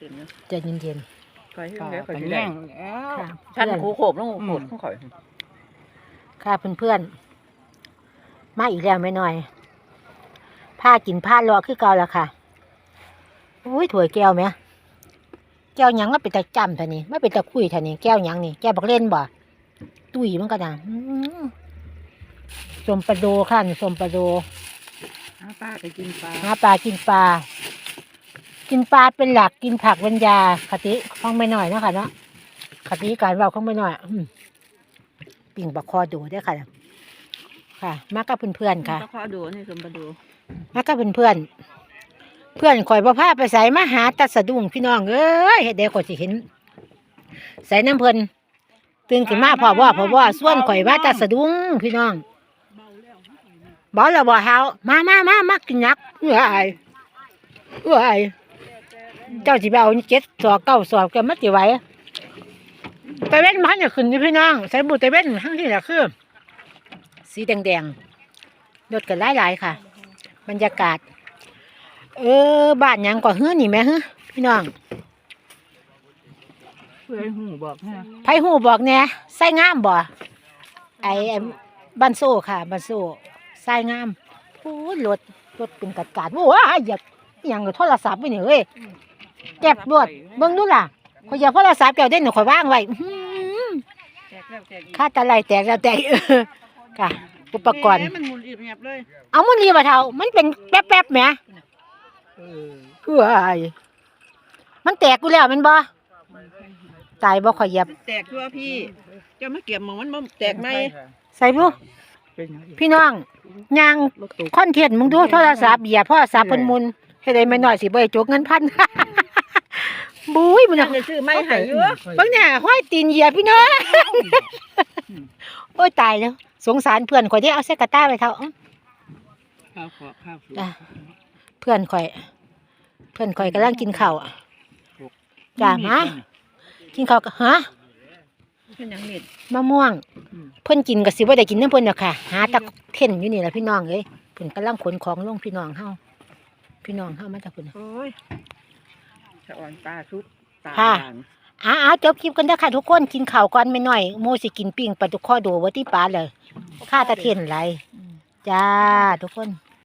ตื่นเนอะใจะเย็นคอยให้ก็เดี๋ยวคอยเป็นสิแย่ได้งแล้วๆค่ะท่านเพื่อนครูโขบต้องโขบต้องข่อยค่ะเพื่อนๆมาอีกแล้วไม่น้อยผ้ากินผ้ารอคือเก่าแล้วค่ะอุ้ยถวยแก้วไหมแก้วหยังมาเป็นตะจำท่านี้ไม่เป็นตะคุยท่านี้แก้วหยังนี่แก้วบักเล่นบ่ตุ้ยมันก็นะอื้อสมปลาโดค่ะนี่สมปลาโดหาป้าไปกินปลาหาปลากินปลา กินปลาเป็นหลักกินผักเป็นยาคติของไม่น้อยเนาะค่ะเนาะคติการเว่าของไม่น้อยอืมปิ่งบักคอดูได้อค่ะ ค่ะ มากับเพื่อนๆค่ะก็ขอดูนี่สมบัติดูมากับเพื่อนๆเพื่อนข่อยบ่พาไปใส่มาหาตัดสะดุ้งพี่น้องเอ้ยเฮ็ดเดี๋ยวข่อยสิเห็น ใส่น้ำเพิ่นตื่นขึ้นมาพอว่าพอว่าส่วนข่อยว่าตัดสะดุ้งพี่น้องบ่แล้วบ่เฮามามามามากินนักเอ้ยเอ้ย เจ้าสิไปเอาเจ็ดสอบเก้าสอบแกมัดสิไหวแต่เว้นมันจะขึ้นนี่พี่น้องใส่บุตรเว้นทั้งที่ละคือสีแดงๆรถกันหลายๆค่ะ บรรยากาศ เออบ้านหยังก่อเฮือนี่แหม่เฮือพี่น้องเพื่อนหูบอกฮะไผหูบอกแหน่ใส่งามบ่ไอ้ไอ้บ้านโซ่ค่ะบ้านโซ่ใส่งามโอ้ยรถรถเป็นกัดกาดโอ้ยอยากอหยังกับโทรศัพท์ไว้นี่เว้ย เก็บรวดเบิ่งดูล่ะข่อยอยากโทรศัพท์แก้วเด่นข่อยวางไว้อื้อหือแจกแล้วแจกอีกค่าตะไลแตกแล้วแตกเออค่ะอุปกรณ์ แหมมันหมุนอีบเงียบเลยเอามันนี่บ่เท่า มันเป็นแป๊บๆแหมเออเอ้ยมันแตกกูแล้วแมันบ่ตายบ่ข่อยเหยียบแตกตัวพี่ เจ้ามาเก็บหมองมันบ่แตกไหมใส่ดูเป็นหยังอีกพี่น้องยางรถตู้คอนเทนต์มึงดูโทรศัพท์เหยียบโทรศัพท์เพิ่นหมุนเฮ็ดได้ไม่น้อยสิบ่ได้จกเงินพัน บุ้ยมันยัน่ะงได้ซื้อไม้ให้อยู่เบิ่งเนี่ยห้อยตีนเหยียบพี่น้องโอ้ยตายแล้วสงสารเพื่อนข่อยได้เอาเสกระต้าไปเท่าอื้อข้าวขอข้าวสุกจ้ะเพื่อนข่อย เพื่อนข่อยกำลังกินข้าวอะจ้ามากินข้าวกับฮะเป็นหยังเม็ดมะม่วงอืมเพิ่นกินก็สิบ่ได้กินน้ำเพิ่นดอกค่ะ หาตะเข่นอยู่นี่แหละพี่น้องเอ้ยเพิ่นกำลังขนของลงพี่น้องเฮาพี่น้องเฮามาจากเพิ่นน่ะโอ้ย สะอ่อนปลาชุบตาค่ะ ด่างอ้าวๆจบคลิปกันเด้อค่ะทุกคนกินข้าวก่อนไม่น้อยโมสิกินปิ้งปลาตุกข้อโดว่าที่ปลาเลยค่าตะเข่นไหลจ้าทุกคน